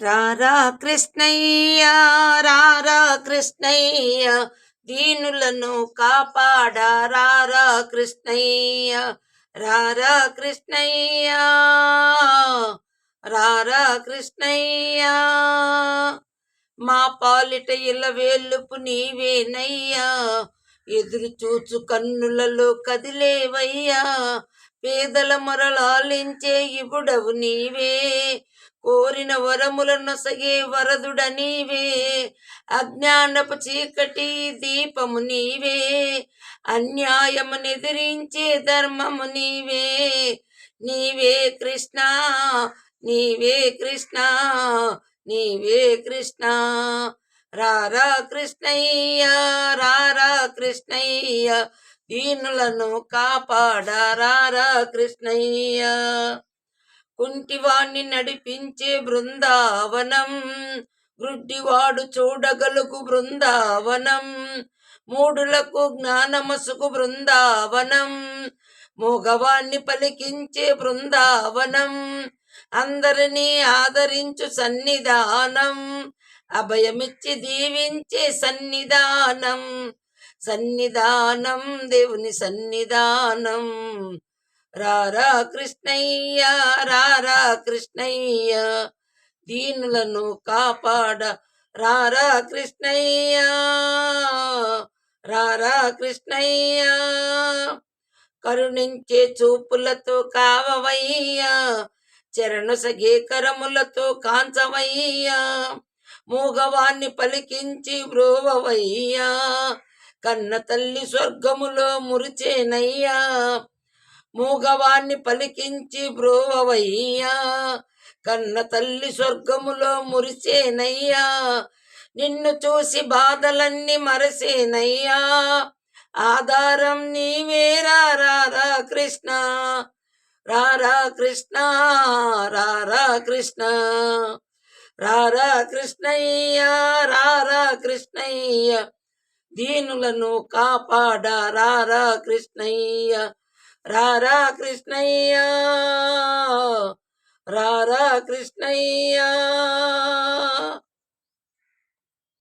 రారా కృష్ణయ్య రారా కృష్ణయ్య దీనులను కాపాడ రారా కృష్ణయ్య రారా కృష్ణయ్య రారా కృష్ణయ్య. మా పాలిట ఇల వేలుపు నీవేనయ్యా ఎదురు చూచు కన్నులలో కదిలేవయ్యా పేదల మొరలాలించే ఇవుడవు నీవే కోరిన వరములను సగే వరదుడ నీవే. అజ్ఞానపు చీకటి దీపము నీవే. అన్యాయము నిద్రించే ధర్మము నీవే. నీవే కృష్ణ నీవే కృష్ణ నీవే కృష్ణ. రారా కృష్ణయ్య రారా కృష్ణయ్య దీనులను కాపాడ రారా కృష్ణయ్య. కుంటివాణ్ణి నడిపించే బృందావనం గ్రుడ్డివాడు చూడగలుగు బృందావనం మూడులకు జ్ఞానమసుకు బృందావనం మూగవాణ్ణి పలికించే బృందావనం అందరినీ ఆదరించు సన్నిధానం అభయమిచ్చి దీవించే సన్నిధానం సన్నిధానం దేవుని సన్నిధానం. రారా కృష్ణయ్య రారా కృష్ణయ్య దీనులను కాపాడ. రారా కృష్ణయ్య రారా కృష్ణయ్య కరుణించే చూపులతో కావవయ్యా చరణ సగీకరములతో కాంచవయ్యా మూగవాన్ని పలికించి బ్రోవవయ్యా కన్న తల్లి స్వర్గములో మురిచేనయ్యా మూగవాన్ని పలికించి బ్రోవవయ్యా కన్న తల్లి స్వర్గములో మురిసేనయ్యా. నిన్ను చూసి బాధలన్నీ మరసేనయ్యా. ఆధారం నీవే రారా కృష్ణ. రారా కృష్ణ రారా కృష్ణ. రారా కృష్ణయ్య రారా కృష్ణయ్య. దీనులను కాపాడ రారా కృష్ణయ్య. రారా కృష్ణయ్య రారా కృష్ణయ్య